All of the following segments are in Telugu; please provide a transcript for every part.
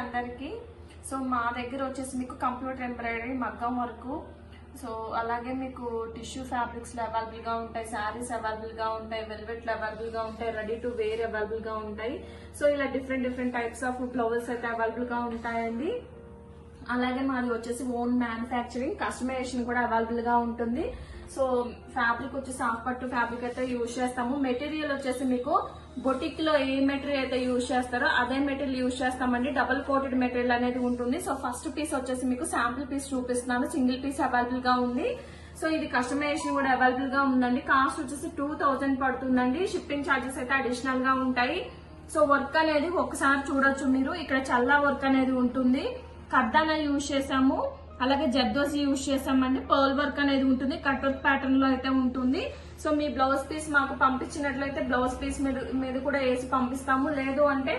అందరికీ. సో మా దగ్గర వచ్చేసి మీకు కంప్యూటర్ ఎంబ్రాయిడరీ మగ్గం వర్క్. సో అలాగే మీకు టిష్యూ ఫ్యాబ్రిక్స్ అవైలబుల్గా ఉంటాయి శారీస్ అవైలబుల్గా ఉంటాయి వెల్వెట్లు అవైలబుల్గా ఉంటాయి రెడీ టు వేర్ అవైలబుల్గా ఉంటాయి. సో ఇలా different different types of blouses అయితే అవైలబుల్గా ఉంటాయండి. అలాగే మాది వచ్చేసి ఓన్ మ్యానుఫ్యాక్చరింగ్ కస్టమైజేషన్ కూడా అవైలబుల్గా ఉంటుంది. సో ఫ్యాబ్రిక్ వచ్చి సాఫ్ట్ పట్టు ఫ్యాబ్రిక్ అయితే యూజ్ చేస్తాము. మెటీరియల్ వచ్చేసి మీకు బొటిక్లో ఏ మెటీరియల్ అయితే యూజ్ చేస్తారో అదే మెటీరియల్ యూజ్ చేస్తామండి. డబుల్ కోటెడ్ మెటీరియల్ అనేది ఉంటుంది. సో ఫస్ట్ పీస్ వచ్చేసి మీకు శాంపుల్ పీస్ చూపిస్తున్నాను. సింగిల్ పీస్ అవైలబుల్గా ఉంది. సో ఇది కస్టమైజేషన్ కూడా అవైలబుల్గా ఉందండి. కాస్ట్ వచ్చేసి టూ థౌజండ్ పడుతుందండి. షిప్పింగ్ ఛార్జెస్ అయితే అడిషనల్గా ఉంటాయి. సో వర్క్ అనేది ఒకసారి చూడొచ్చు మీరు. ఇక్కడ చల్లా వర్క్ అనేది ఉంటుంది. కర్దానా యూజ్ చేసాము అలాగే జర్దోసి యూజ్ చేసామండి. పర్ల్ వర్క్ అనేది ఉంటుంది. కట్ ప్యాటర్న్లో అయితే ఉంటుంది. సో మీ బ్లౌజ్ పీస్ మాకు పంపించినట్లయితే బ్లౌజ్ పీస్ మీద మీద కూడా వేసి పంపిస్తాము. లేదు అంటే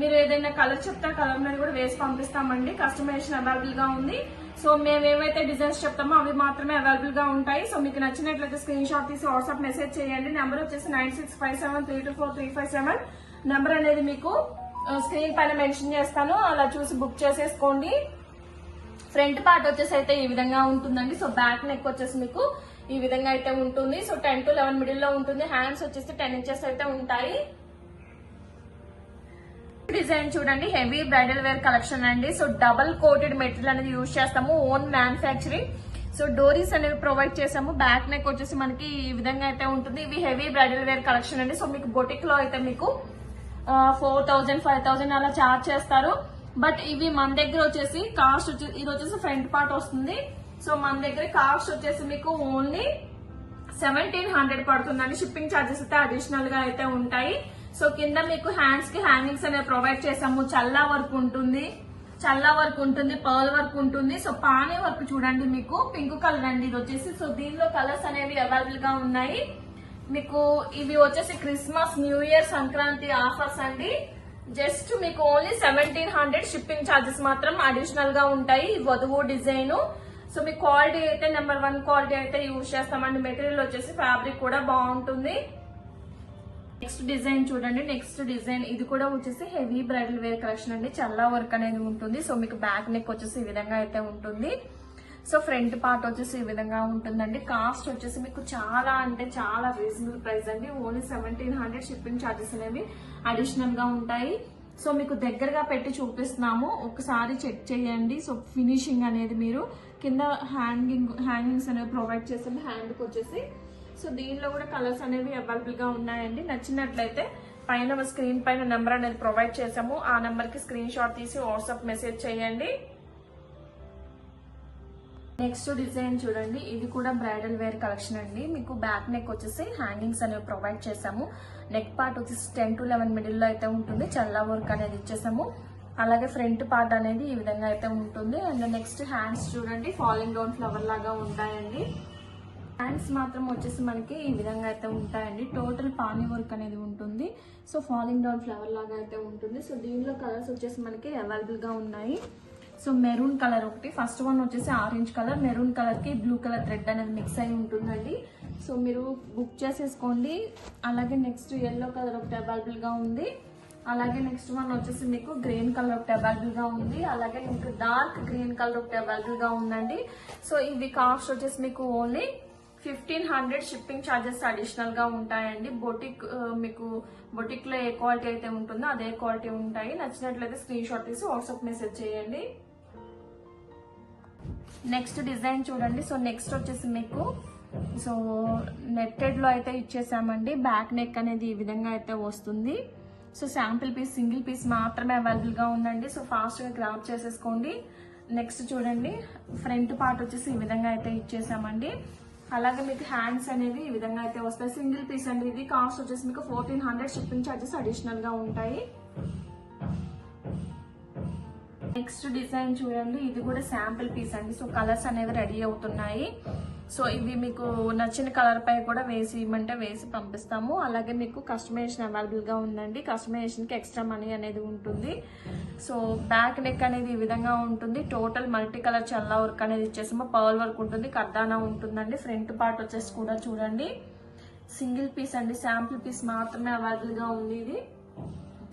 మీరు ఏదైనా కలర్ చెప్తే కలర్ మీద కూడా వేసి పంపిస్తామండి. కస్టమైజేషన్ అవైలబుల్గా ఉంది. సో మేము ఏవైతే డిజైన్స్ చెప్తామో అవి మాత్రమే అవైలబుల్గా ఉంటాయి. సో మీకు నచ్చినట్లయితే స్క్రీన్ షాట్ తీసి వాట్సాప్ మెసేజ్ చేయండి. నెంబర్ వచ్చేసి nine six five seven three two four three five seven number అనేది మీకు స్క్రీన్ పైన మెన్షన్ చేస్తాను. అలా చూసి బుక్ చేసేసుకోండి. ఫ్రంట్ పార్ట్ వచ్చేసి అయితే ఈ విధంగా ఉంటుందండి. సో బ్యాక్ నెక్ వచ్చేసి మీకు ఈ విధంగా అయితే ఉంటుంది. సో టెన్ టు లెవెన్ మిడిల్లో ఉంటుంది. హ్యాండ్స్ వచ్చేసి టెన్ ఇంచెస్ అయితే ఉంటాయి. డిజైన్ చూడండి. హెవీ బ్రైడల్ వేర్ కలెక్షన్ అండి. సో డబల్ కోటెడ్ మెటీరియల్ అనేది యూజ్ చేస్తాము. Own manufacturing. సో డోరీస్ అనేవి ప్రొవైడ్ చేసాము బ్యాక్ నెక్ వచ్చేసి మనకి ఈ విధంగా అయితే ఉంటుంది. ఇవి హెవీ బ్రైడల్ వేర్ కలెక్షన్ అండి. సో మీకు బొటిక్లో అయితే మీకు ఫోర్ థౌజండ్ ఫైవ్ థౌజండ్ అలా చార్జ్ చేస్తారు. బట్ ఇవి మన దగ్గర వచ్చేసి కాస్ట్ వచ్చేసి ఇది వచ్చేసి ఫ్రంట్ పార్ట్ వస్తుంది. సో మన దగ్గర కాస్ట్ వచ్చేసి మీకు ఓన్లీ సెవెంటీన్ హండ్రెడ్ పడుతుందండి. షిప్పింగ్ ఛార్జెస్ అయితే అడిషనల్గా అయితే ఉంటాయి. సో కింద మీకు హ్యాండ్స్కి హ్యాంగింగ్స్ అనేవి ప్రొవైడ్ చేసాము. చల్లా వర్క్ ఉంటుంది. చల్లా వర్క్ ఉంటుంది పర్ల్ వర్క్ ఉంటుంది. సో పానీ వర్క్ చూడండి మీకు. పింక్ కలర్ అండి ఇది వచ్చేసి. సో దీనిలో కలర్స్ అనేవి అవైలబుల్గా ఉన్నాయి. మీకు ఇవి వచ్చేసి Christmas New Year Sankranti offers అండి. జస్ట్ మీకు only seventeen hundred shipping charges మాత్రం అడిషనల్గా ఉంటాయి. ఈ వధువు డిజైన్. సో మీ క్వాలిటీ అయితే నెంబర్ వన్ క్వాలిటీ అయితే యూజ్ చేస్తామండి. మెటీరియల్ వచ్చేసి ఫ్యాబ్రిక్ కూడా బాగుంటుంది. నెక్స్ట్ డిజైన్ చూడండి. నెక్స్ట్ డిజైన్ ఇది కూడా వచ్చేసి హెవీ బ్రైడల్ వేర్ కలెక్షన్ అండి. చాలా వర్క్ అనేది ఉంటుంది. సో మీకు బ్యాక్ నెక్ వచ్చేసి ఈ విధంగా అయితే ఉంటుంది. సో ఫ్రంట్ పార్ట్ వచ్చేసి ఈ విధంగా ఉంటుందండి. కాస్ట్ వచ్చేసి మీకు చాలా అంటే చాలా రీజనబుల్ ప్రైస్ అండి. Only seventeen hundred shipping charges అనేవి అడిషనల్గా ఉంటాయి. సో మీకు దగ్గరగా పెట్టి చూపిస్తున్నాము. ఒకసారి చెక్ చేయండి. సో ఫినిషింగ్ అనేది మీరు కింద హ్యాంగింగ్ హ్యాంగింగ్స్ అనేవి ప్రొవైడ్ చేసాము హ్యాండ్కి వచ్చేసి. సో దీనిలో కూడా కలర్స్ అనేవి అవైలబుల్గా ఉన్నాయండి. నచ్చినట్లయితే పైన స్క్రీన్ పైన నెంబర్ అనేది ప్రొవైడ్ చేసాము. ఆ నెంబర్కి స్క్రీన్ షాట్ తీసి వాట్సాప్ మెసేజ్ చేయండి. నెక్స్ట్ డిజైన్ చూడండి. ఇది కూడా బ్రైడల్ వేర్ కలెక్షన్ అండి. మీకు బ్యాక్ నెక్ వచ్చేసి హ్యాంగింగ్స్ అనేవి ప్రొవైడ్ చేసాము నెక్ పార్ట్ వచ్చేసి టెన్ టు లెవెన్ మిడిల్లో అయితే ఉంటుంది. చల్లా వర్క్ అనేది ఇచ్చేసాము. అలాగే ఫ్రంట్ పార్ట్ అనేది ఈ విధంగా అయితే ఉంటుంది. అండ్ నెక్స్ట్ హ్యాండ్స్ చూడండి. ఫాలింగ్ డౌన్ ఫ్లవర్ లాగా ఉంటాయండి. హ్యాండ్స్ మాత్రం వచ్చేసి మనకి ఈ విధంగా అయితే ఉంటాయండి. టోటల్ పానీ వర్క్ అనేది ఉంటుంది. సో ఫాలింగ్ డౌన్ ఫ్లవర్ లాగా అయితే ఉంటుంది. సో దీనిలో కలర్స్ వచ్చేసి మనకి అవైలబుల్గా ఉన్నాయి. సో మెరూన్ కలర్ ఒకటి. ఫస్ట్ వన్ వచ్చేసి ఆరెంజ్ కలర్ మెరూన్ కలర్కి బ్లూ కలర్ థ్రెడ్ అనేది మిక్స్ అయి ఉంటుందండి. సో మీరు బుక్ చేసేసుకోండి. అలాగే నెక్స్ట్ ఎల్లో కలర్ ఒకటి అవైలబుల్గా ఉంది. అలాగే నెక్స్ట్ వన్ వచ్చేసి మీకు గ్రీన్ కలర్ ఒకటి అవైలబుల్గా ఉంది. అలాగే మీకు డార్క్ గ్రీన్ కలర్ ఒకటి అవైలబుల్గా ఉందండి. సో ఇవి కాస్ట్ వచ్చేసి మీకు only fifteen hundred shipping charges అడిషనల్గా ఉంటాయండి. బొటిక్ మీకు బొటిక్లో ఏ క్వాలిటీ అయితే ఉంటుందో అదే క్వాలిటీ ఉంటాయి. నచ్చినట్లయితే స్క్రీన్ షాట్ తీసి వాట్సాప్ మెసేజ్ చేయండి. నెక్స్ట్ డిజైన్ చూడండి. సో నెక్స్ట్ వచ్చేసి మీకు సో నెట్టెడ్లో అయితే ఇచ్చేసామండి. బ్యాక్ నెక్ అనేది ఈ విధంగా అయితే వస్తుంది. So sample piece single piece మాత్రమే అవైలబుల్గా ఉందండి. సో ఫాస్ట్గా గ్రాప్ చేసేసుకోండి. నెక్స్ట్ చూడండి. ఫ్రంట్ పార్ట్ వచ్చేసి ఈ విధంగా అయితే ఇచ్చేసామండి. అలాగే మీకు హ్యాండ్స్ అనేవి ఈ విధంగా అయితే వస్తాయి. సింగిల్ పీస్ అండి ఇది. కాస్ట్ వచ్చేసి మీకు ఫోర్టీన్ హండ్రెడ్ షిప్పింగ్ ఛార్జెస్ అడిషనల్గా ఉంటాయి. నెక్స్ట్ డిజైన్ చూడండి. ఇది కూడా శాంపుల్ పీస్ అండి. సో కలర్స్ అనేవి రెడీ అవుతున్నాయి. సో ఇది మీకు నచ్చిన కలర్ పై కూడా వేసి ఇవ్వమంటే వేసి పంపిస్తాము. అలాగే మీకు కస్టమైజేషన్ అవైలబుల్గా ఉందండి. కస్టమైజేషన్కి ఎక్స్ట్రా మనీ అనేది ఉంటుంది. సో బ్యాక్ నెక్ అనేది ఈ విధంగా ఉంటుంది. టోటల్ మల్టీ కలర్ చల్లా వర్క్ అనేది ఇచ్చేసాము. పర్ల్ వర్క్ ఉంటుంది. కర్దానా ఉంటుందండి. ఫ్రంట్ పార్ట్ వచ్చేసి కూడా చూడండి. సింగిల్ పీస్ అండి. శాంపుల్ పీస్ మాత్రమే అవైలబుల్గా ఉంది ఇది.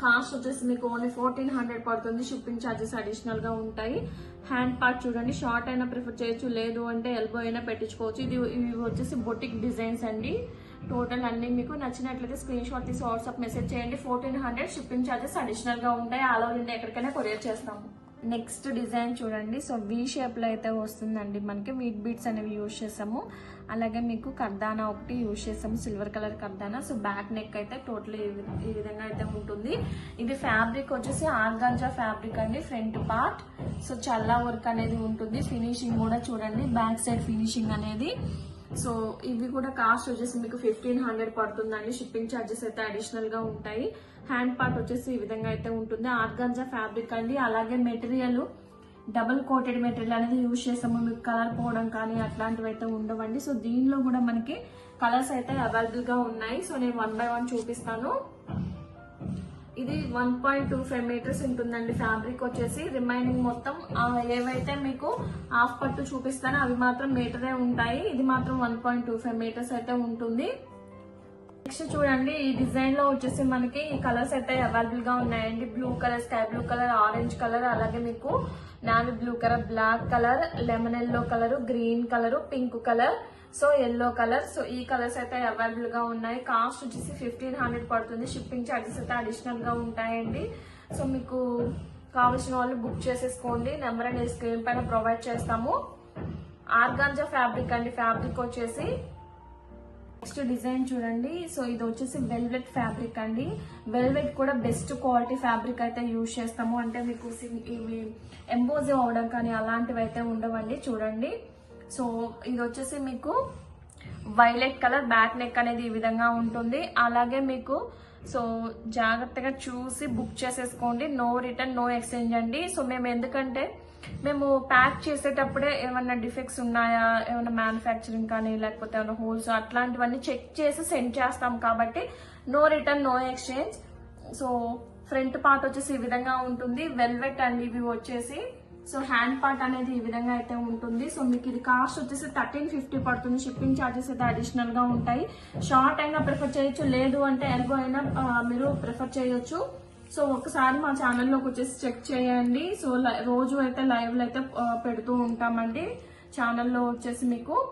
కాస్ట్ వచ్చేసి మీకు ఓన్లీ ఫోర్టీన్ హండ్రెడ్ పడుతుంది. షిప్పింగ్ ఛార్జెస్ అడిషనల్గా ఉంటాయి. హ్యాండ్ పార్ట్ చూడండి. షార్ట్ అయినా ప్రిఫర్ చేయొచ్చు లేదు అంటే ఎల్బో అయినా పెట్టించుకోవచ్చు. ఇది ఇవి వచ్చేసి బొటిక్ డిజైన్స్ అండి. టోటల్ అన్ని మీకు నచ్చినట్లయితే స్క్రీన్ షాట్ తీసి వాట్సాప్ మెసేజ్ చేయండి. ఫోర్టీన్ హండ్రెడ్ షిప్పింగ్ ఛార్జెస్ అడిషనల్గా ఉంటాయి. ఆల్ ఓవర్ ఇండియా ఎక్కడికైనా కొరియర్ చేస్తాము. నెక్స్ట్ డిజైన్ చూడండి. సో వి షేప్లో అయితే వస్తుందండి. మనకి వీట్ బీట్స్ అనేవి యూజ్ చేసాము. అలాగే మీకు కర్దానా ఒకటి యూజ్ చేసాము సిల్వర్ కలర్ కర్దానా. సో బ్యాక్ నెక్ అయితే టోటల్ ఈ విధంగా అయితే ఉంటుంది. ఇది ఫ్యాబ్రిక్ వచ్చేసి ఆర్గాంజా ఫ్యాబ్రిక్ అండి ఫ్రంట్ పార్ట్. సో చల్లా వర్క్ అనేది ఉంటుంది. ఫినిషింగ్ కూడా చూడండి బ్యాక్ సైడ్ ఫినిషింగ్ అనేది. సో ఇవి కూడా కాస్ట్ వచ్చేసి మీకు ఫిఫ్టీన్ హండ్రెడ్ పడుతుందండి. షిప్పింగ్ ఛార్జెస్ అయితే అడిషనల్గా ఉంటాయి. హ్యాండ్ పార్ట్ వచ్చేసి ఈ విధంగా అయితే ఉంటుంది. ఆర్గాంజా ఫ్యాబ్రిక్ అండి. అలాగే మెటీరియల్ డబుల్ కోటెడ్ మెటీరియల్ అనేది యూజ్ చేస్తాము మీకు కలర్ పోవడం కానీ అట్లాంటివి అయితే ఉండవండి. సో దీనిలో కూడా మనకి కలర్స్ అయితే అవైలబుల్గా ఉన్నాయి. సో నేను వన్ బై వన్ చూపిస్తాను. ఇది one point two five metres ఉంటుందండి ఫ్యాబ్రిక్ వచ్చేసి. రిమైనింగ్ మొత్తం ఏవైతే మీకు హాఫ్ పట్టు చూపిస్తానో అవి మాత్రం మీటరే ఉంటాయి. ఇది మాత్రం one point two five metres అయితే ఉంటుంది. నెక్స్ట్ చూడండి ఈ డిజైన్లో వచ్చేసి మనకి ఈ కలర్స్ అయితే అవైలబుల్గా ఉన్నాయండి. Blue colour sky blue colour orange colour అలాగే మీకు navy blue colour black colour lemon yellow colour green colour pink colour so yellow colour. So ఈ కలర్స్ అయితే అవైలబుల్గా ఉన్నాయి. కాస్ట్ వచ్చేసి ఫిఫ్టీన్ హండ్రెడ్ పడుతుంది. షిప్పింగ్ ఛార్జెస్ అయితే అడిషనల్గా ఉంటాయండి. సో మీకు కావాల్సిన వాళ్ళు బుక్ చేసేసుకోండి. నెంబర్ అనేది స్క్రీన్ పైన ప్రొవైడ్ చేస్తాము. ఆర్గాంజా ఫ్యాబ్రిక్ అండి. ఫ్యాబ్రిక్ వచ్చేసి నెక్స్ట్ డిజైన్ చూడండి. సో ఇది వచ్చేసి వెల్వెట్ ఫ్యాబ్రిక్ అండి. వెల్వెట్ కూడా బెస్ట్ క్వాలిటీ ఫ్యాబ్రిక్ అయితే యూజ్ చేస్తాము. అంటే మీకు సి- ఇవి ఎంబోజ్ అవడం కానీ అలాంటివి అయితే ఉండవండి. చూడండి. సో ఇది వచ్చేసి మీకు వైలెట్ కలర్ బ్యాక్ నెక్ అనేది ఈ విధంగా ఉంటుంది. అలాగే మీకు సో జాగ్రత్తగా చూసి బుక్ చేసేసుకోండి. నో రిటర్న్ నో ఎక్స్చేంజ్ అండి. సో మేము ఎందుకంటే మేము ప్యాక్ చేసేటప్పుడే ఏమైనా డిఫెక్ట్స్ ఉన్నాయా? ఏమైనా మ్యానుఫ్యాక్చరింగ్ కానీ లేకపోతే ఏమైనా హోల్స్ అట్లాంటివన్నీ చెక్ చేసి సెండ్ చేస్తాం కాబట్టి no return no exchange. So front part వచ్చేసి ఈ విధంగా ఉంటుంది. వెల్వెట్ అండి ఇవి వచ్చేసి. సో హ్యాండ్ పార్ట్ అనేది ఈ విధంగా అయితే ఉంటుంది. సో మీకు ఇది కాస్ట్ వచ్చేసి థర్టీన్ ఫిఫ్టీ పడుతుంది. షిప్పింగ్ ఛార్జెస్ అయితే అడిషనల్గా ఉంటాయి. షార్ట్ అయినా ప్రిఫర్ చేయొచ్చు. లేదు అంటే ఎల్బో అయినా మీరు ప్రిఫర్ చేయొచ్చు. సో ఒకసారి మా ఛానల్లోకి వచ్చేసి చెక్ చేయండి. సో లై- రోజు అయితే లైవ్లో అయితే పెడుతూ ఉంటామండి. ఛానల్లో వచ్చేసి మీకు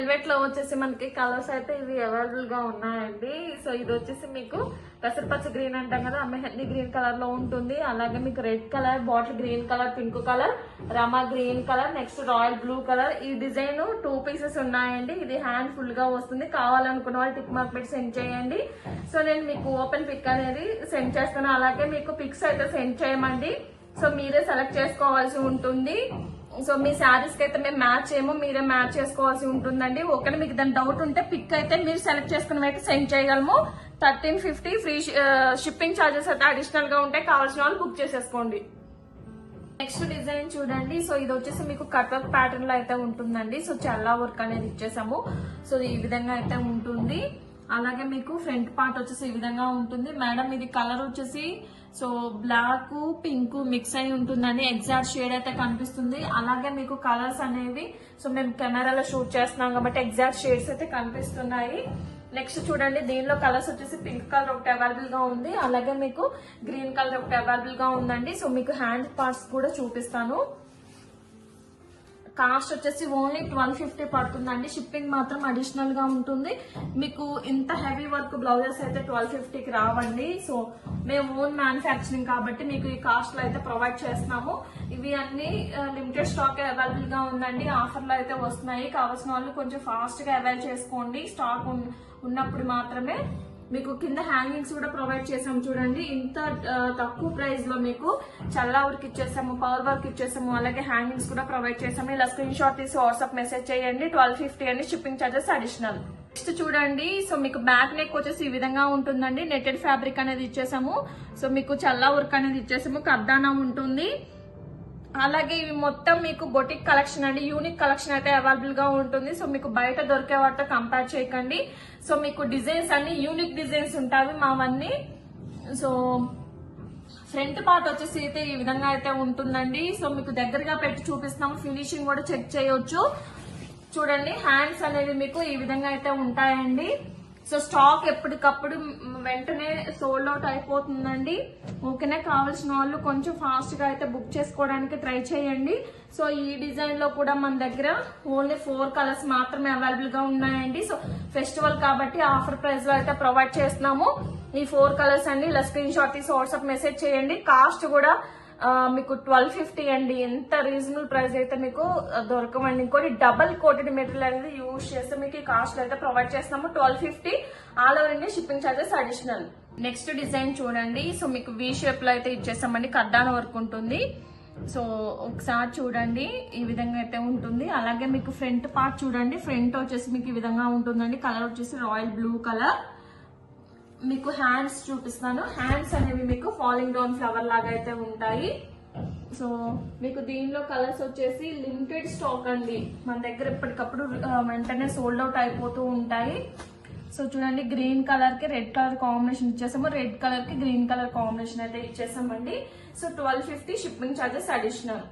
వెల్వెట్లో వచ్చేసి మనకి కలర్స్ అయితే ఇవి అవైలబుల్గా ఉన్నాయండి. సో ఇది వచ్చేసి మీకు పెసరపచ్చ గ్రీన్ అంటాం కదా మెహందీ గ్రీన్ కలర్లో ఉంటుంది. అలాగే మీకు red colour bottle green colour pink colour Rama green colour next royal blue colour ఈ డిజైన్ టూ పీసెస్ ఉన్నాయండి. ఇది హ్యాండ్ ఫుల్గా వస్తుంది. కావాలనుకున్న వాళ్ళు టిక్ మార్క్ పెట్టి సెండ్ చేయండి. సో నేను మీకు ఓపెన్ పిక్ అనేది సెండ్ చేస్తాను. అలాగే మీకు పిక్స్ అయితే సెండ్ చేయమండి. సో మీరే సెలెక్ట్ చేసుకోవాల్సి ఉంటుంది. సో మీ శారీస్కి అయితే మేము మ్యాచ్ చేయము మీరే మ్యాచ్ చేసుకోవాల్సి ఉంటుందండి. ఒకటి మీకు దాని డౌట్ ఉంటే పిక్ అయితే మీరు సెలెక్ట్ చేసుకుని uh, అయితే సెండ్ చేయగలము. Thirteen fifty free shipping charges అయితే అడిషనల్గా ఉంటాయి. కావాల్సిన వాళ్ళు బుక్ చేసేసుకోండి. నెక్స్ట్ డిజైన్ చూడండి. సో ఇది వచ్చేసి మీకు కట్ వర్క్ ప్యాటర్న్లో అయితే ఉంటుందండి. సో చల్లా వర్క్ అనేది ఇచ్చేసాము. సో ఈ విధంగా అయితే ఉంటుంది. అలాగే మీకు ఫ్రంట్ పార్ట్ వచ్చేసి ఈ విధంగా ఉంటుంది. మేడం ఇది కలర్ వచ్చేసి సో బ్లాక్ పింక్ మిక్స్ అయి ఉంటుందని ఎగ్జాక్ట్ షేడ్ అయితే కనిపిస్తుంది. అలాగే మీకు కలర్స్ అనేవి సో మేము కెమెరాలో షూట్ చేస్తున్నాం కాబట్టి ఎగ్జాక్ట్ షేడ్స్ అయితే కనిపిస్తున్నాయి. నెక్స్ట్ చూడండి దీనిలో కలర్స్ వచ్చేసి పింక్ కలర్ ఒకటి అవైలబుల్గా ఉంది. అలాగే మీకు గ్రీన్ కలర్ ఒకటి అవైలబుల్గా ఉందండి. సో మీకు హ్యాండ్ పార్ట్స్ కూడా చూపిస్తాను. కాస్ట్ వచ్చేసి ఓన్లీ ట్వెల్వ్ ఫిఫ్టీ పడుతుందండి. షిప్పింగ్ మాత్రం అడిషనల్గా ఉంటుంది. మీకు ఇంత హెవీ వర్క్ బ్లౌజెస్ అయితే ట్వెల్వ్ ఫిఫ్టీకి రావండి. సో మేము ఓన్ మ్యానుఫ్యాక్చరింగ్ కాబట్టి మీకు ఈ కాస్ట్లో అయితే ప్రొవైడ్ చేస్తున్నాము. ఇవి అన్ని లిమిటెడ్ స్టాక్ అవైలబుల్గా ఉందండి. ఆఫర్లు అయితే వస్తున్నాయి. కావాల్సిన వాళ్ళు కొంచెం ఫాస్ట్గా అవైల్ చేసుకోండి. స్టాక్ ఉన్నప్పుడు మాత్రమే. మీకు కింద హ్యాంగింగ్స్ కూడా ప్రొవైడ్ చేసాం చూడండి. ఇంత తక్కువ ప్రైస్లో మీకు చల్లా వర్క్ ఇచ్చేసాము పవర్ వర్క్ ఇచ్చేసాము అలాగే హ్యాంగింగ్స్ కూడా ప్రొవైడ్ చేసాము ఇలా స్క్రీన్ షాట్ తీసి వాట్సాప్ మెసేజ్ చేయండి. ట్వెల్వ్ ఫిఫ్టీ అండి షిప్పింగ్ ఛార్జెస్ అడిషనల్. నెక్స్ట్ చూడండి. సో మీకు బ్యాక్ నెక్ వచ్చేసి ఈ విధంగా ఉంటుందండి. నెట్టెడ్ ఫ్యాబ్రిక్ అనేది ఇచ్చేసాము. సో మీకు చల్లా వర్క్ అనేది ఇచ్చేసాము. కర్దానా ఉంటుంది. అలాగే ఇవి మొత్తం మీకు బొటిక్ కలెక్షన్ అండి యూనిక్ కలెక్షన్ అయితే అవైలబుల్గా ఉంటుంది. సో మీకు బయట దొరికే వాటితో కంపేర్ చేయకండి. సో మీకు డిజైన్స్ అన్ని యూనిక్ డిజైన్స్ ఉంటాయి మావన్నీ. సో ఫ్రంట్ పార్ట్ వచ్చేసి అయితే ఈ విధంగా అయితే ఉంటుందండి. సో మీకు దగ్గరగా పెట్టి చూపిస్తున్నాము. ఫినిషింగ్ కూడా చెక్ చేయొచ్చు. చూడండి హ్యాండ్స్ అనేవి మీకు ఈ విధంగా అయితే ఉంటాయండి. సో స్టాక్ ఎప్పటికప్పుడు వెంటనే సోల్డ్ అవుట్ అయిపోతుందండి. ఓకేనే కావాల్సిన వాళ్ళు కొంచెం ఫాస్ట్గా అయితే బుక్ చేసుకోవడానికి ట్రై చేయండి. సో ఈ డిజైన్లో కూడా మన దగ్గర ఓన్లీ ఫోర్ కలర్స్ మాత్రమే అవైలబుల్గా ఉన్నాయండి. సో ఫెస్టివల్ కాబట్టి ఆఫర్ ప్రైస్లో అయితే ప్రొవైడ్ చేస్తున్నాము. ఈ ఫోర్ కలర్స్ అండి. ఇలా స్క్రీన్ షాట్ తీసి వాట్సాప్ మెసేజ్ చేయండి. కాస్ట్ కూడా మీకు ట్వెల్వ్ ఫిఫ్టీ అండి. ఎంత రీజనబుల్ ప్రైస్ అయితే మీకు దొరకమండి ఇంకోటి డబల్ కోటెడ్ మెటీరియల్ అనేది యూజ్ చేస్తే మీకు ఈ కాస్ట్ అయితే ప్రొవైడ్ చేస్తాము twelve fifty all over India shipping charges additional next design చూడండి. సో మీకు వి షేప్లో అయితే ఇచ్చేస్తామండి. కడ్డాన వర్క్ ఉంటుంది. సో ఒకసారి చూడండి. ఈ విధంగా అయితే ఉంటుంది. అలాగే మీకు ఫ్రంట్ పార్ట్ చూడండి. ఫ్రంట్ వచ్చేసి మీకు ఈ విధంగా ఉంటుందండి. కలర్ వచ్చేసి రాయల్ బ్లూ కలర్ మీకు హ్యాండ్స్ చూపిస్తాను హ్యాండ్స్ అనేవి మీకు ఫాలింగ్ డౌన్ ఫ్లవర్ లాగా అయితే ఉంటాయి. సో మీకు దీనిలో కలర్స్ వచ్చేసి లిమిటెడ్ స్టాక్ అండి. మన దగ్గర ఎప్పటికప్పుడు వెంటనే సోల్డ్ అవుట్ అయిపోతూ ఉంటాయి. సో చూడండి గ్రీన్ కలర్కి రెడ్ కలర్ కాంబినేషన్ ఇచ్చేసాము. రెడ్ కలర్కి గ్రీన్ కలర్ కాంబినేషన్ అయితే ఇచ్చేసామండి. So twelve fifty shipping charges additional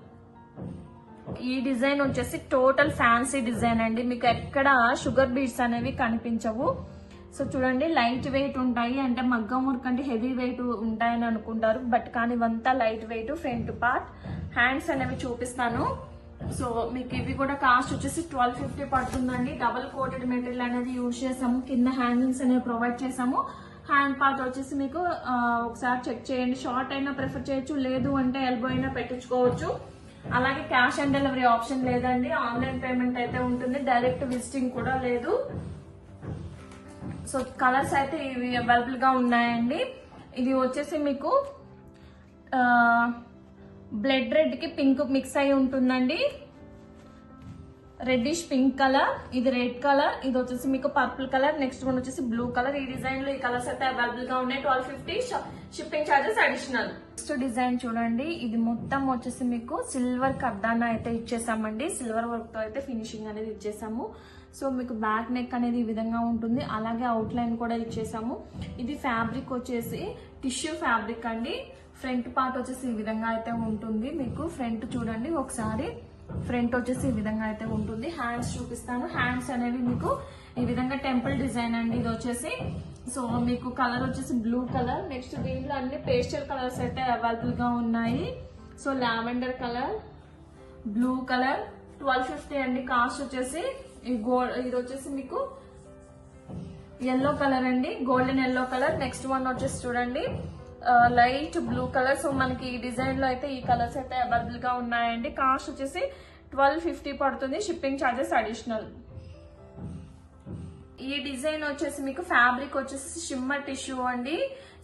ఈ డిజైన్ వచ్చేసి టోటల్ ఫ్యాన్సీ డిజైన్ అండి. మీకు ఎక్కడ షుగర్ బీడ్స్ అనేవి కనిపించవు. సో చూడండి లైట్ వెయిట్ ఉంటాయి అంటే మగ్గం వర్క్ అంటే హెవీ వెయిట్ ఉంటాయని అనుకుంటారు. బట్ కానీ ఇవంతా light weight front part hands అనేవి చూపిస్తాను. సో మీకు ఇవి కూడా కాస్ట్ వచ్చేసి ట్వెల్వ్ ఫిఫ్టీ పడుతుందండి. డబుల్ కోటెడ్ మెటీరియల్ అనేది యూజ్ చేసాము. కింద హ్యాంగింగ్స్ అనేవి ప్రొవైడ్ చేసాము. హ్యాండ్ పార్ట్ వచ్చేసి మీకు ఒకసారి చెక్ చేయండి. షార్ట్ అయినా ప్రిఫర్ చేయొచ్చు లేదు అంటే ఎల్బో అయినా పెట్టించుకోవచ్చు. అలాగే క్యాష్ ఆన్ డెలివరీ ఆప్షన్ లేదండి. ఆన్లైన్ పేమెంట్ అయితే ఉంటుంది. డైరెక్ట్ విజిటింగ్ కూడా లేదు. సో కలర్స్ అయితే ఇవి అవైలబుల్గా ఉన్నాయండి. ఇది వచ్చేసి మీకు బ్లడ్ రెడ్కి పింక్ మిక్స్ అయి ఉంటుందండి. రెడ్డిష్ పింక్ కలర్ ఇది రెడ్ కలర్ ఇది వచ్చేసి మీకు పర్పుల్ కలర్ నెక్స్ట్ వన్ వచ్చేసి బ్లూ కలర్ ఈ డిజైన్లో ఈ కలర్స్ అయితే అవైలబుల్గా ఉన్నాయి. Twelve fifty shipping charges additional next design చూడండి. ఇది మొత్తం వచ్చేసి మీకు సిల్వర్ కర్దాన అయితే ఇచ్చేసామండి. సిల్వర్ వర్క్తో అయితే ఫినిషింగ్ అనేది ఇచ్చేసాము. సో మీకు బ్యాక్ నెక్ అనేది ఈ విధంగా ఉంటుంది. అలాగే అవుట్ లైన్ కూడా ఇచ్చేసాము. ఇది ఫ్యాబ్రిక్ వచ్చేసి టిష్యూ ఫ్యాబ్రిక్ అండి. ఫ్రంట్ పార్ట్ వచ్చేసి ఈ విధంగా అయితే ఉంటుంది. మీకు ఫ్రంట్ చూడండి ఒకసారి. ఫ్రంట్ వచ్చేసి ఈ విధంగా అయితే ఉంటుంది. హ్యాండ్స్ చూపిస్తాను. హ్యాండ్స్ అనేవి మీకు ఈ విధంగా టెంపుల్ డిజైన్ అండి. ఇది వచ్చేసి సో మీకు కలర్ వచ్చేసి బ్లూ కలర్ నెక్స్ట్ దీంట్లో అన్ని పేస్టల్ కలర్స్ అయితే అవైలబుల్గా ఉన్నాయి. So lavender colour blue colour twelve fifty అండి. కాస్ట్ వచ్చేసి ఈ గోల్డ్ ఇది వచ్చేసి మీకు ఎల్లో కలర్ అండి. Golden yellow colour next one వచ్చేసి చూడండి. లైట్ బ్లూ కలర్ సో మనకి ఈ డిజైన్లో అయితే ఈ కలర్స్ అయితే అవైలబుల్గా ఉన్నాయండి. కాస్ట్ వచ్చేసి ట్వెల్వ్ ఫిఫ్టీ పడుతుంది. షిప్పింగ్ ఛార్జెస్ అడిషనల్ ఈ డిజైన్ వచ్చేసి మీకు ఫ్యాబ్రిక్ వచ్చేసి షిమ్మర్ టిష్యూ అండి.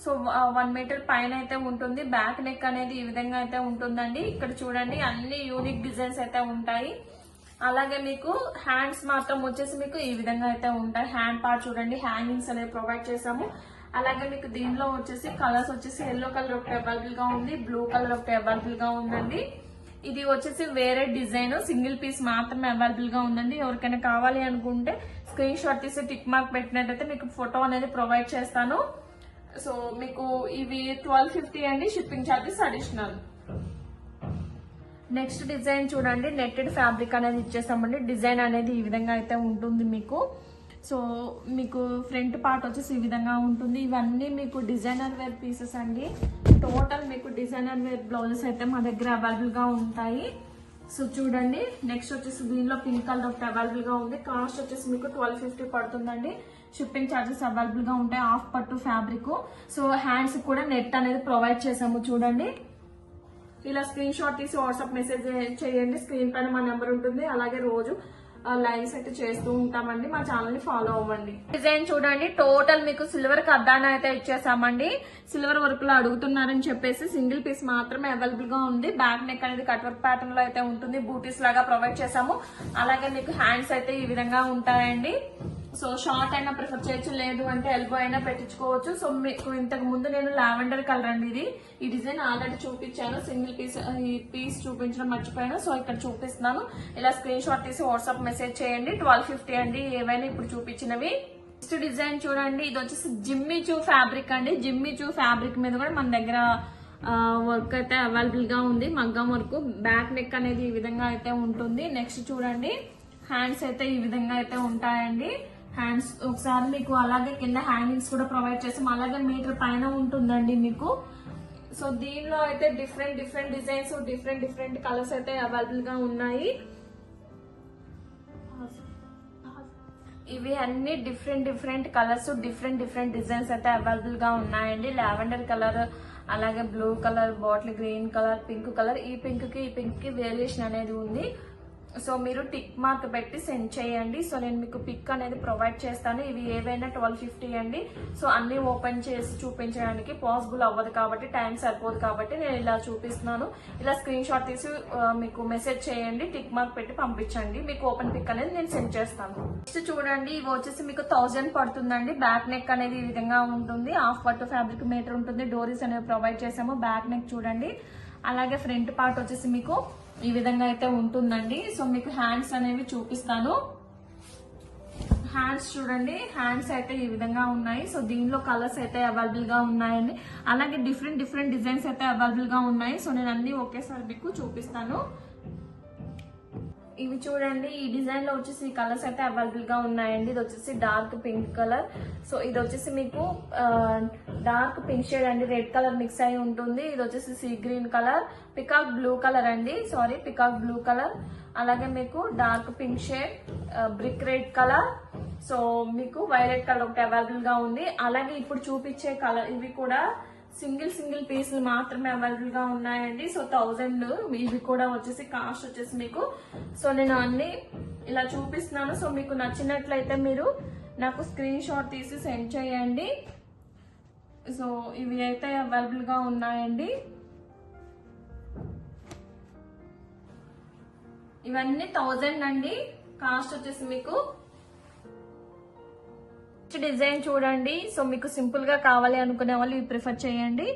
సో వన్ మీటర్ పైన అయితే ఉంటుంది. బ్యాక్ నెక్ అనేది ఈ విధంగా అయితే ఉంటుందండి. ఇక్కడ చూడండి అన్ని యూనిక్ డిజైన్స్ అయితే ఉంటాయి. అలాగే మీకు హ్యాండ్స్ మాత్రం వచ్చేసి మీకు ఈ విధంగా అయితే ఉంటాయి. హ్యాండ్ పార్ట్ చూడండి హ్యాంగింగ్స్ అనేవి ప్రొవైడ్ చేసాము అలాగే మీకు దీనిలో వచ్చేసి కలర్స్ వచ్చేసి ఎల్లో కలర్ ఒకటి అవైలబుల్గా ఉంది బ్లూ కలర్ ఒకటి అవైలబుల్గా ఉందండి. ఇది వచ్చేసి వేరే డిజైన్ సింగిల్ పీస్ మాత్రమే అవైలబుల్గా ఉందండి. ఎవరికైనా కావాలి అనుకుంటే స్క్రీన్ షాట్ తీసి టిక్ మార్క్ పెట్టినట్టయితే మీకు ఫోటో అనేది ప్రొవైడ్ చేస్తాను. సో మీకు ఇవి ట్వెల్వ్ ఫిఫ్టీ అండి shipping charges additional next design చూడండి. నెట్టెడ్ ఫ్యాబ్రిక్ అనేది ఇచ్చేస్తామండి. డిజైన్ అనేది ఈ విధంగా అయితే ఉంటుంది మీకు. సో మీకు ఫ్రంట్ పార్ట్ వచ్చేసి ఈ విధంగా ఉంటుంది. ఇవన్నీ మీకు డిజైనర్ వేర్ పీసెస్ అండి. టోటల్ మీకు డిజైనర్ వేర్ బ్లౌజెస్ అయితే మా దగ్గర అవైలబుల్గా ఉంటాయి. సో చూడండి. నెక్స్ట్ వచ్చేసి దీనిలో పింక్ కలర్ ఒకటి అవైలబుల్గా ఉంది. కాస్ట్ వచ్చేసి మీకు ట్వెల్వ్ ఫిఫ్టీ పడుతుందండి. షిప్పింగ్ ఛార్జెస్ అవైలబుల్గా ఉంటాయి. హాఫ్ పట్టు ఫ్యాబ్రిక్ సో హ్యాండ్స్ కూడా నెట్ అనేది ప్రొవైడ్ చేసాము చూడండి. ఇలా స్క్రీన్ షాట్ తీసి వాట్సాప్ మెసేజ్ చేయండి. స్క్రీన్ పైన మా నెంబర్ ఉంటుంది. అలాగే రోజు లైవ్స్ అయితే చేస్తూ ఉంటామండి. మా ఛానల్ని ఫాలో అవ్వండి. డిజైన్ చూడండి. టోటల్ మీకు సిల్వర్ కద్దాన అయితే ఇచ్చేసామండి. సిల్వర్ వర్క్లో అడుగుతున్నారని చెప్పేసి సింగిల్ పీస్ మాత్రమే అవైలబుల్గా ఉంది. బ్యాక్ నెక్ అనేది కట్ వర్క్ ప్యాటర్న్లో అయితే ఉంటుంది. బూటీస్ లాగా ప్రొవైడ్ చేసాము. అలాగే మీకు హ్యాండ్స్ అయితే ఈ విధంగా ఉంటాయండి. సో షార్ట్ అయినా ప్రిఫర్ చేయొచ్చు లేదు అంటే ఎల్బో అయినా పెట్టించుకోవచ్చు. సో మీకు ఇంతకు ముందు నేను లావెండర్ కలర్ అండి ఇది. ఈ డిజైన్ ఆల్రెడీ చూపించాను సింగిల్ పీస్ ఈ పీస్ చూపించడం మర్చిపోయాను సో ఇక్కడ చూపిస్తున్నాను. ఇలా స్క్రీన్ షాట్ తీసి వాట్సాప్ మెసేజ్ చేయండి. ట్వెల్వ్ ఫిఫ్టీ అండి ఏవైనా ఇప్పుడు చూపించినవి. నెక్స్ట్ డిజైన్ చూడండి ఇది వచ్చేసి జిమ్మి చూ ఫ్యాబ్రిక్ అండి. జిమ్మి చూ ఫ్యాబ్రిక్ మీద కూడా మన దగ్గర వర్క్ అయితే అవైలబుల్గా ఉంది. మగ్గం వర్క్ బ్యాక్ నెక్ అనేది ఈ విధంగా అయితే ఉంటుంది. నెక్స్ట్ చూడండి హ్యాండ్స్ అయితే ఈ విధంగా అయితే ఉంటాయండి. హ్యాండ్స్ ఒకసారి మీకు అలాగే కింద హ్యాంగింగ్స్ కూడా ప్రొవైడ్ చేస్తాం. అలాగే మీటర్ పైన ఉంటుందండి మీకు. సో దీనిలో అయితే different different designs different different colours అయితే అవైలబుల్గా ఉన్నాయి. ఇవి అన్ని different different colours different different designs అయితే అవైలబుల్గా ఉన్నాయండి. లావెండర్ కలర్ అలాగే blue colour bottle green colour pink colour ఈ పింక్కి ఈ పింక్కి వేరియేషన్ అనేది ఉంది. సో మీరు టిక్ మార్క్ పెట్టి సెండ్ చేయండి. సో నేను మీకు పిక్ అనేది ప్రొవైడ్ చేస్తాను. ఇవి ఏవైనా ట్వెల్వ్ ఫిఫ్టీ అండి. సో అన్ని ఓపెన్ చేసి చూపించడానికి పాసిబుల్ అవ్వదు కాబట్టి టైం సరిపోదు కాబట్టి నేను ఇలా చూపిస్తున్నాను. ఇలా స్క్రీన్ షాట్ తీసి మీకు మెసేజ్ చేయండి. టిక్ మార్క్ పెట్టి పంపించండి. మీకు ఓపెన్ పిక్ అనేది నేను సెండ్ చేస్తాను. నెక్స్ట్ చూడండి. ఇవి వచ్చేసి మీకు థౌజండ్ పడుతుందండి. బ్యాక్ నెక్ అనేది ఈ విధంగా ఉంటుంది. హాఫ్ పట్టు ఫ్యాబ్రిక్ మీటర్ ఉంటుంది. డోరీస్ అనేవి ప్రొవైడ్ చేసాము. బ్యాక్ నెక్ చూడండి. అలాగే ఫ్రంట్ పార్ట్ వచ్చేసి మీకు ఈ విధంగా అయితే ఉంటుందండి. సో మీకు హ్యాండ్స్ అనేవి చూపిస్తాను. హ్యాండ్స్ చూడండి. హ్యాండ్స్ అయితే ఈ విధంగా ఉన్నాయి. సో దీనిలో కలర్స్ అయితే అవైలబుల్గా ఉన్నాయండి. అలాగే డిఫరెంట్ డిఫరెంట్ డిజైన్స్ అయితే అవైలబుల్గా ఉన్నాయి. సో నేను అన్ని ఒకేసారి మీకు చూపిస్తాను. ఇవి చూడండి. ఈ డిజైన్లో వచ్చేసి కలర్స్ అయితే అవైలబుల్గా ఉన్నాయండి. ఇది వచ్చేసి డార్క్ పింక్ కలర్. సో ఇది వచ్చేసి మీకు డార్క్ పింక్ షేడ్ అండి. రెడ్ కలర్ మిక్స్ అయి ఉంటుంది. ఇది వచ్చేసి sea green colour. Peacock blue colour అండి. Sorry peacock blue colour. అలాగే మీకు dark pink shade brick red colour. So మీకు వైలెట్ కలర్ ఒకటి అవైలబుల్గా ఉంది. అలాగే ఇప్పుడు చూపించే కలర్ ఇవి కూడా సింగిల్ సింగిల్ పీసులు మాత్రమే అవైలబుల్గా ఉన్నాయండి. సో థౌజండ్ ఇవి కూడా వచ్చేసి కాస్ట్ వచ్చేసి మీకు సో నేను అన్ని ఇలా చూపిస్తున్నాను. సో మీకు నచ్చినట్లయితే మీరు నాకు స్క్రీన్ షాట్ తీసి సెండ్ చేయండి. సో ఇవి అయితే అవైలబుల్గా ఉన్నాయండి. ఇవన్నీ థౌజండ్ అండి. కాస్ట్ వచ్చేసి మీకు మంచి డిజైన్ చూడండి. సో మీకు సింపుల్గా కావాలి అనుకునే వాళ్ళు ఇవి ప్రిఫర్ చేయండి.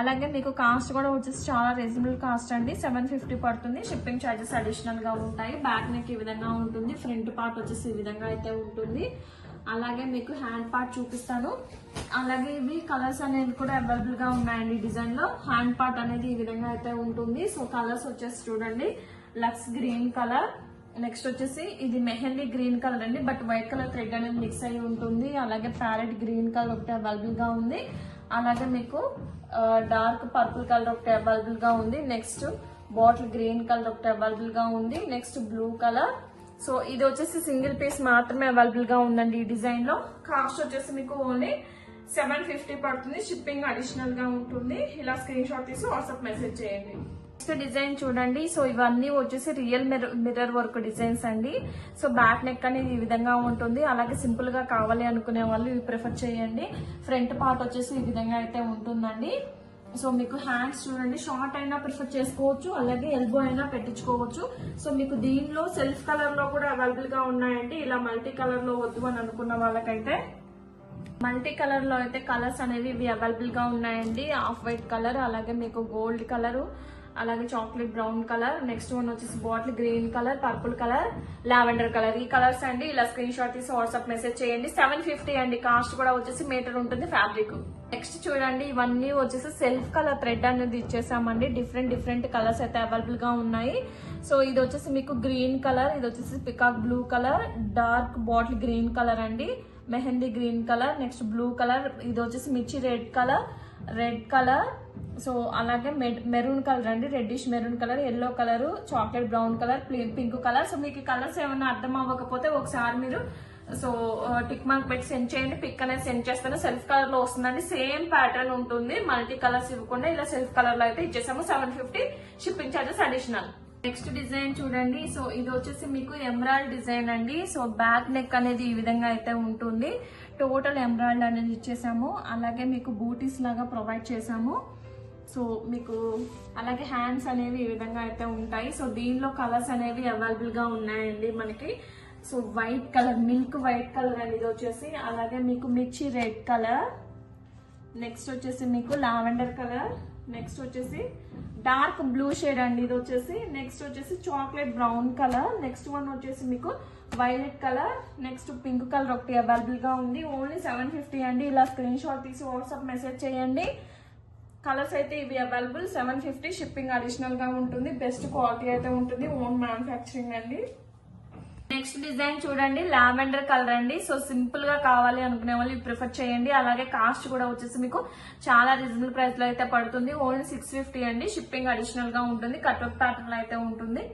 అలాగే మీకు కాస్ట్ కూడా వచ్చేసి చాలా రీజనబుల్ కాస్ట్ అండి. సెవెన్ ఫిఫ్టీ పడుతుంది. షిప్పింగ్ ఛార్జెస్ అడిషనల్గా ఉంటాయి. బ్యాక్ నెక్ ఈ విధంగా ఉంటుంది. ఫ్రంట్ పార్ట్ వచ్చేసి ఈ విధంగా అయితే ఉంటుంది. అలాగే మీకు హ్యాండ్ పార్ట్ చూపిస్తాను. అలాగే ఇవి కలర్స్ అనేది కూడా అవైలబుల్గా ఉన్నాయండి డిజైన్లో. హ్యాండ్ పార్ట్ అనేది ఈ విధంగా అయితే ఉంటుంది. సో కలర్స్ వచ్చేసి చూడండి. Lux green colour. నెక్స్ట్ వచ్చేసి ఇది మెహందీ గ్రీన్ కలర్ అండి బట్ వైట్ కలర్ థ్రెడ్ అనేది మిక్స్ అయి ఉంటుంది. అలాగే ప్యారెట్ గ్రీన్ కలర్ ఒకటి అవైలబుల్గా ఉంది. అలాగే మీకు డార్క్ పర్పుల్ కలర్ ఒకటి అవైలబుల్గా ఉంది. నెక్స్ట్ బాటిల్ గ్రీన్ కలర్ ఒకటి అవైలబుల్గా ఉంది. Next blue colour. సో ఇది వచ్చేసి సింగిల్ పీస్ మాత్రమే అవైలబుల్గా ఉందండి ఈ డిజైన్లో. కాస్ట్ వచ్చేసి మీకు ఓన్లీ సెవెన్ ఫిఫ్టీ పడుతుంది. షిప్పింగ్ అడిషనల్గా ఉంటుంది. ఇలా స్క్రీన్ షాట్ తీసి వాట్సాప్ మెసేజ్ చేయండి. నెక్స్ట్ డిజైన్ చూడండి. సో ఇవన్నీ వచ్చేసి రియల్ మిర్రర్ వర్క్ డిజైన్స్ అండి. సో బ్యాక్ నెక్ అనేది ఈ విధంగా ఉంటుంది. అలాగే సింపుల్గా కావాలి అనుకునే వాళ్ళు ఇవి ప్రిఫర్ చేయండి. ఫ్రంట్ పార్ట్ వచ్చేసి ఈ విధంగా అయితే ఉంటుందండి. సో మీకు హ్యాండ్స్ చూడండి. షార్ట్ అయినా ప్రిఫర్ చేసుకోవచ్చు. అలాగే ఎల్బో అయినా పెట్టించుకోవచ్చు. సో మీకు దీనిలో సెల్ఫ్ కలర్లో కూడా అవైలబుల్గా ఉన్నాయండి. ఇలా మల్టీ కలర్లో వద్దు అని అనుకున్న వాళ్ళకైతే మల్టీ కలర్లో అయితే కలర్స్ అనేవి ఇవి అవైలబుల్గా ఉన్నాయండి. ఆఫ్ వైట్ కలర్ అలాగే మీకు గోల్డ్ కలర్ అలాగే chocolate brown colour next one వచ్చేసి bottle green colour purple colour lavender colour ఈ కలర్స్ అండి ఇలా స్క్రీన్ షాట్ తీసి వాట్సాప్ మెసేజ్ చేయండి. సెవెన్ ఫిఫ్టీ అండి కాస్ట్ కూడా వచ్చేసి మీటర్ ఉంటుంది ఫ్యాబ్రిక్ నెక్స్ట్ చూడండి ఇవన్నీ వచ్చేసి సెల్ఫ్ కలర్ థ్రెడ్ అనేది ఇచ్చేసామండి. డిఫరెంట్ డిఫరెంట్ కలర్స్ అయితే అవైలబుల్గా ఉన్నాయి. సో ఇది వచ్చేసి మీకు గ్రీన్ కలర్ ఇది వచ్చేసి peacock blue colour dark bottle green colour అండి. Mehndi green colour next blue colour ఇది వచ్చేసి mirchi red colour red colour so అలాగే మెరూన్ కలర్ అండి reddish maroon colour yellow colour chocolate brown colour pink colour. So మీకు కలర్స్ ఏమైనా అర్థం అవ్వకపోతే ఒకసారి మీరు సో టిక్ మార్క్ పెట్టి సెండ్ చేయండి. పిక్ అనేది సెండ్ చేస్తాను సెల్ఫ్ కలర్లో వస్తుందండి. సేమ్ ప్యాటర్న్ ఉంటుంది. మల్టీ కలర్స్ ఇవ్వకుండా ఇలా సెల్ఫ్ కలర్లో అయితే ఇచ్చేసాము. Seven fifty shipping charges additional next design చూడండి. సో ఇది వచ్చేసి మీకు ఎమరాల్డ్ డిజైన్ అండి. సో బ్యాక్ నెక్ అనేది ఈ విధంగా అయితే ఉంటుంది. టోటల్ ఎమరాల్డ్ అనేది ఇచ్చేసాము. అలాగే మీకు బూటీస్ లాగా ప్రొవైడ్ చేసాము. సో మీకు అలాగే హ్యాండ్స్ అనేవి ఈ విధంగా అయితే ఉంటాయి. సో దీనిలో కలర్స్ అనేవి అవైలబుల్గా ఉన్నాయండి మనకి. So white colour milk white colour అనేది వచ్చేసి అలాగే మీకు మిర్చి రెడ్ కలర్ నెక్స్ట్ వచ్చేసి మీకు లావెండర్ కలర్ నెక్స్ట్ వచ్చేసి డార్క్ బ్లూ షేడ్ అండి. ఇది వచ్చేసి నెక్స్ట్ వచ్చేసి chocolate brown colour next one వచ్చేసి మీకు violet colour next pink colour ఒకటి అవైలబుల్గా ఉంది. ఓన్లీ సెవెన్ ఫిఫ్టీ అండి. ఇలా స్క్రీన్ షాట్ తీసి వాట్సాప్ మెసేజ్ చేయండి. కలర్స్ అయితే ఇవి అవైలబుల్ సెవెన్ ఫిఫ్టీ షిప్పింగ్ అడిషనల్గా ఉంటుంది. బెస్ట్ క్వాలిటీ అయితే ఉంటుంది. ఓన్ మ్యానుఫ్యాక్చరింగ్ అండి. నెక్స్ట్ డిజైన్ చూడండి లావెండర్ కలర్ అండి. సో సింపుల్గా కావాలి అనుకునే వాళ్ళు ప్రిఫర్ చేయండి. అలాగే కాస్ట్ కూడా వచ్చేసి మీకు చాలా రీజనబుల్ ప్రైస్లో అయితే పడుతుంది. ఓన్లీ సిక్స్ ఫిఫ్టీ అండి. షిప్పింగ్ అడిషనల్గా ఉంటుంది. కట్అప్ ప్యాటర్న్లో అయితే ఉంటుంది.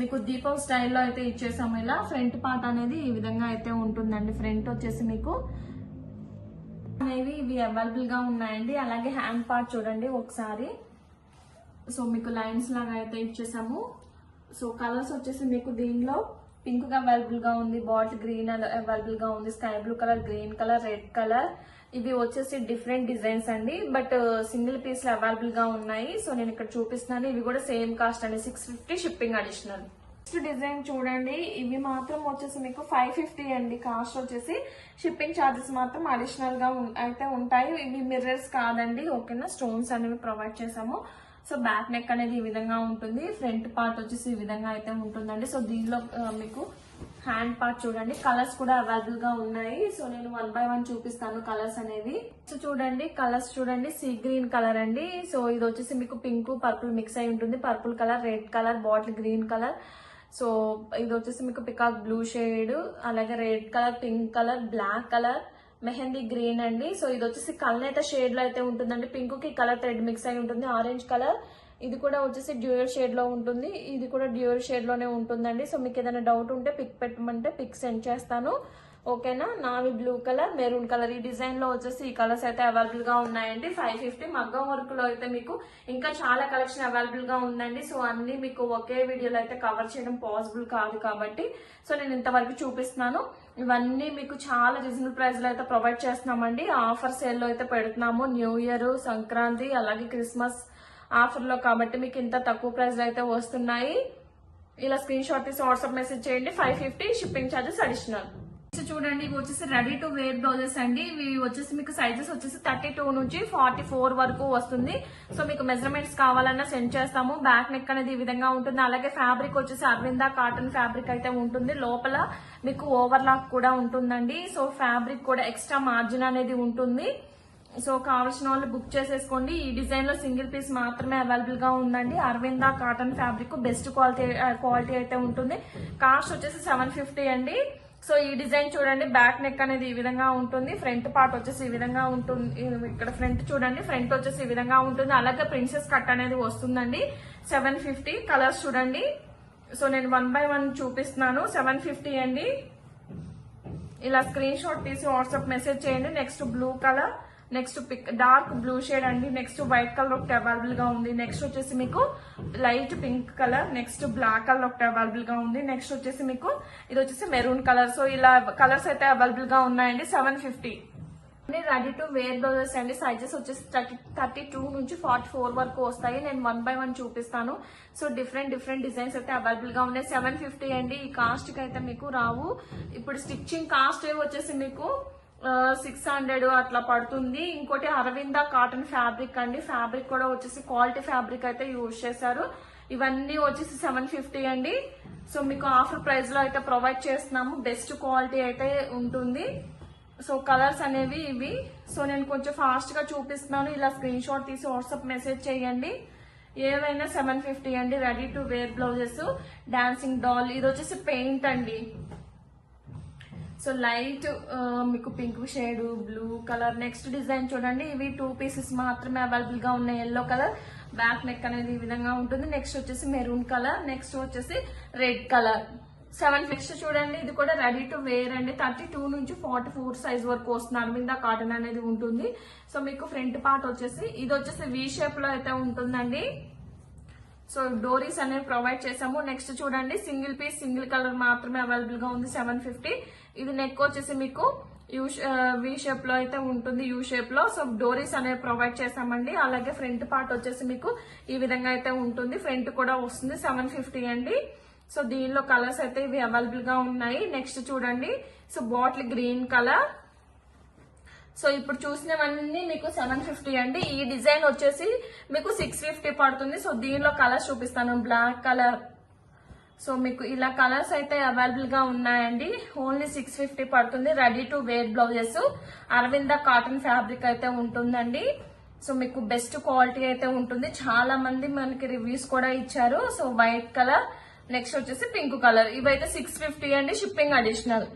మీకు దీపం స్టైల్లో అయితే ఇచ్చేసాము ఇలా. ఫ్రంట్ పార్ట్ అనేది ఈ విధంగా అయితే ఉంటుందండి. ఫ్రంట్ వచ్చేసి మీకు అనేవి ఇవి అవైలబుల్గా ఉన్నాయండి. అలాగే హ్యాండ్ పార్ట్ చూడండి ఒకసారి. సో మీకు లైన్స్ లాగా అయితే ఇచ్చేసాము. సో కలర్స్ వచ్చేసి మీకు దీనిలో పింక్గా అవైలబుల్గా ఉంది బాటిల్ గ్రీన్ అవైలబుల్గా ఉంది sky blue colour green colour red colour. ఇవి వచ్చేసి డిఫరెంట్ డిజైన్స్ అండి. బట్ సింగిల్ పీస్ అవైలబుల్గా ఉన్నాయి. సో నేను ఇక్కడ చూపిస్తున్నాను. ఇవి కూడా సేమ్ కాస్ట్ అండి. Six fifty shipping additional. Next design చూడండి. ఇవి మాత్రం వచ్చేసి మీకు ఫైవ్ ఫిఫ్టీ అండి. కాస్ట్ వచ్చేసి షిప్పింగ్ ఛార్జెస్ మాత్రం అడిషనల్గా అయితే ఉంటాయి. ఇవి మిర్రర్స్ కాదండి. ఓకేనా? స్టోన్స్ అనేవి ప్రొవైడ్ చేసాము సో బ్యాక్ నెక్ అనేది ఈ విధంగా ఉంటుంది. ఫ్రంట్ పార్ట్ వచ్చేసి ఈ విధంగా అయితే ఉంటుందండి. సో దీనిలో మీకు హ్యాండ్ పార్ట్ చూడండి. కలర్స్ కూడా అవైలబుల్గా ఉన్నాయి. సో నేను వన్ బై వన్ చూపిస్తాను కలర్స్ అనేవి. సో చూడండి కలర్స్ చూడండి. సీ గ్రీన్ కలర్ అండి. సో ఇది వచ్చేసి మీకు పింక్ పర్పుల్ మిక్స్ అయి ఉంటుంది. Purple colour red colour bottle green colour. So ఇది వచ్చేసి మీకు పికాక్ బ్లూ షేడ్ అలాగే red colour pink colour black colour. Mehndi green అండి. సో ఇది వచ్చేసి కల్నేత షేడ్లో అయితే ఉంటుందండి. పింక్కి కలర్ థ్రెడ్ మిక్స్ అయి ఉంటుంది. ఆరెంజ్ కలర్ ఇది కూడా వచ్చేసి డ్యూయల్ షేడ్లో ఉంటుంది. ఇది కూడా డ్యూయల్ షేడ్లోనే ఉంటుందండి. సో మీకు ఏదైనా డౌట్ ఉంటే పిక్ పెట్టమంటే పిక్ సెండ్ చేస్తాను. ఓకేనా? నావి బ్లూ కలర్ మెరూన్ కలర్ ఈ డిజైన్లో వచ్చేసి ఈ కలర్స్ అయితే అవైలబుల్గా ఉన్నాయండి. ఫైవ్ ఫిఫ్టీ మగ్గం వర్క్లో అయితే మీకు ఇంకా చాలా కలెక్షన్ అవైలబుల్గా ఉందండి. సో అన్ని మీకు ఒకే వీడియోలో అయితే కవర్ చేయడం పాసిబుల్ కాదు కాబట్టి. సో నేను ఇంతవరకు చూపిస్తున్నాను. ఇవన్నీ మీకు చాలా రీజనబుల్ ప్రైస్లో అయితే ప్రొవైడ్ చేస్తున్నామండి. ఆఫర్ సేల్లో అయితే పెడుతున్నాము. న్యూ ఇయర్ సంక్రాంతి అలాగే క్రిస్మస్ ఆఫర్లో కాబట్టి మీకు ఇంత తక్కువ ప్రైస్లో అయితే వస్తున్నాయి. ఇలా స్క్రీన్ షాట్ తీసి వాట్సాప్ మెసేజ్ చేయండి. Five fifty shipping charges additional చూడండి ఇవి వచ్చేసి రెడీ టు వేర్ బ్లౌజెస్ అండి. ఇవి వచ్చేసి మీకు సైజెస్ వచ్చేసి థర్టీ టూ నుంచి ఫార్టీ ఫోర్ వరకు వస్తుంది. సో మీకు మెజర్మెంట్స్ కావాలన్నా సెండ్ చేస్తాము. బ్యాక్ నెక్ అనేది ఈ విధంగా ఉంటుంది. అలాగే ఫ్యాబ్రిక్ వచ్చేసి అరవిందా కాటన్ ఫ్యాబ్రిక్ అయితే ఉంటుంది. లోపల మీకు ఓవర్లాక్ కూడా ఉంటుందండి. సో ఫ్యాబ్రిక్ కూడా ఎక్స్ట్రా మార్జిన్ అనేది ఉంటుంది. సో కావాల్సిన వాళ్ళు బుక్ చేసేసుకోండి. ఈ డిజైన్లో సింగిల్ పీస్ మాత్రమే అవైలబుల్గా ఉందండి. Arvind cotton fabric best quality quality అయితే ఉంటుంది. కాస్ట్ వచ్చేసి సెవెన్ ఫిఫ్టీ అండి. సో ఈ డిజైన్ చూడండి బ్యాక్ నెక్ అనేది ఈ విధంగా ఉంటుంది ఫ్రంట్ పార్ట్ వచ్చేసి ఈ విధంగా ఉంటుంది ఇక్కడ ఫ్రంట్ చూడండి ఫ్రంట్ వచ్చేసి ఈ విధంగా ఉంటుంది అలాగే ప్రిన్సెస్ కట్ అనేది వస్తుందండి సెవెన్ ఫిఫ్టీ కలర్స్ చూడండి. సో నేను వన్ బై వన్ చూపిస్తున్నాను సెవెన్ ఫిఫ్టీ అండి. ఇలా స్క్రీన్ షాట్ తీసి వాట్సాప్ మెసేజ్ చేయండి next blue colour. Next pic dark blue shade అండి. నెక్స్ట్ వైట్ కలర్ ఒకటి అవైలబుల్గా ఉంది. నెక్స్ట్ వచ్చేసి మీకు light pink colour next black colour ఒకటి అవైలబుల్గా ఉంది. నెక్స్ట్ వచ్చేసి మీకు ఇది వచ్చేసి మెరూన్ కలర్ సో ఇలా కలర్స్ అయితే అవైలబుల్గా ఉన్నాయండి. Seven fifty ready to wear blouses అండి. సైజెస్ వచ్చేసి థర్టీ థర్టీ టూ నుంచి ఫార్టీ ఫోర్ వరకు వస్తాయి. నేను వన్ బై వన్ చూపిస్తాను. సో డిఫరెంట్ డిఫరెంట్ డిజైన్స్ అయితే అవైలబుల్గా ఉన్నాయి. సెవెన్ ఫిఫ్టీ అండి. ఈ కాస్ట్కి అయితే మీకు రావు. ఇప్పుడు స్టిచ్చింగ్ కాస్ట్ వచ్చేసి మీకు సిక్స్ హండ్రెడ్ అట్లా పడుతుంది. ఇంకోటి అరవింద కాటన్ ఫ్యాబ్రిక్ అండి. ఫ్యాబ్రిక్ కూడా వచ్చేసి క్వాలిటీ ఫ్యాబ్రిక్ అయితే యూజ్ చేశారు. ఇవన్నీ వచ్చేసి సెవెన్ ఫిఫ్టీ అండి. సో మీకు ఆఫర్ ప్రైస్లో అయితే ప్రొవైడ్ చేస్తున్నాము. బెస్ట్ క్వాలిటీ అయితే ఉంటుంది. సో కలర్స్ అనేవి ఇవి. సో నేను కొంచెం ఫాస్ట్గా చూపిస్తున్నాను. ఇలా స్క్రీన్ షాట్ తీసి వాట్సాప్ మెసేజ్ చేయండి. ఏవైనా సెవెన్ ఫిఫ్టీ అండి. Ready to wear blouses dancing doll ఇది వచ్చేసి పెయింట్ అండి. సో లైట్ మీకు pink shade blue colour next design చూడండి. ఇవి టూ పీసెస్ మాత్రమే అవైలబుల్గా ఉన్నాయి. ఎల్లో కలర్ బ్యాక్ నెక్ అనేది ఈ విధంగా ఉంటుంది. నెక్స్ట్ వచ్చేసి మెరూన్ కలర్ నెక్స్ట్ వచ్చేసి రెడ్ కలర్. సెవెన్ నెక్స్ట్ చూడండి. ఇది కూడా రెడీ టు వేర్ అండి. థర్టీ టూ నుంచి ఫార్టీ ఫోర్ సైజ్ వరకు వస్తుంది. మీద కాటన్ అనేది ఉంటుంది. సో మీకు ఫ్రంట్ పార్ట్ వచ్చేసి ఇది వచ్చేసి వి షేప్లో అయితే ఉంటుందండి. సో డోరీస్ అనేవి ప్రొవైడ్ చేసాము నెక్స్ట్ చూడండి సింగిల్ పీస్ సింగిల్ కలర్ మాత్రమే అవైలబుల్గా ఉంది సెవెన్ ఫిఫ్టీ. ఇది నెక్ వచ్చేసి మీకు యూ వి షేప్లో అయితే ఉంటుంది యూ షేప్లో సో డోరీస్ అనేవి ప్రొవైడ్ చేసామండి అలాగే ఫ్రంట్ పార్ట్ వచ్చేసి మీకు ఈ విధంగా అయితే ఉంటుంది. ఫ్రంట్ కూడా వస్తుంది సెవెన్ ఫిఫ్టీ అండి. సో దీనిలో కలర్స్ అయితే ఇవి అవైలబుల్గా ఉన్నాయి. నెక్స్ట్ చూడండి so bottle green colour. So ఇప్పుడు చూసినవన్నీ మీకు సెవెన్ ఫిఫ్టీ అండి. ఈ డిజైన్ వచ్చేసి మీకు సిక్స్ ఫిఫ్టీ పడుతుంది. సో దీనిలో కలర్స్ చూపిస్తాను. బ్లాక్ కలర్ సో మీకు ఇలా కలర్స్ అయితే అవైలబుల్గా ఉన్నాయండి. ఓన్లీ సిక్స్ ఫిఫ్టీ పడుతుంది. Ready to wear blouses Arvind cotton fabric అయితే ఉంటుందండి. సో మీకు బెస్ట్ క్వాలిటీ అయితే ఉంటుంది. చాలా మంది మనకి రివ్యూస్ కూడా ఇచ్చారు. సో వైట్ కలర్ నెక్స్ట్ వచ్చేసి పింక్ కలర్ ఇవైతే సిక్స్ ఫిఫ్టీ అండి. Shipping additional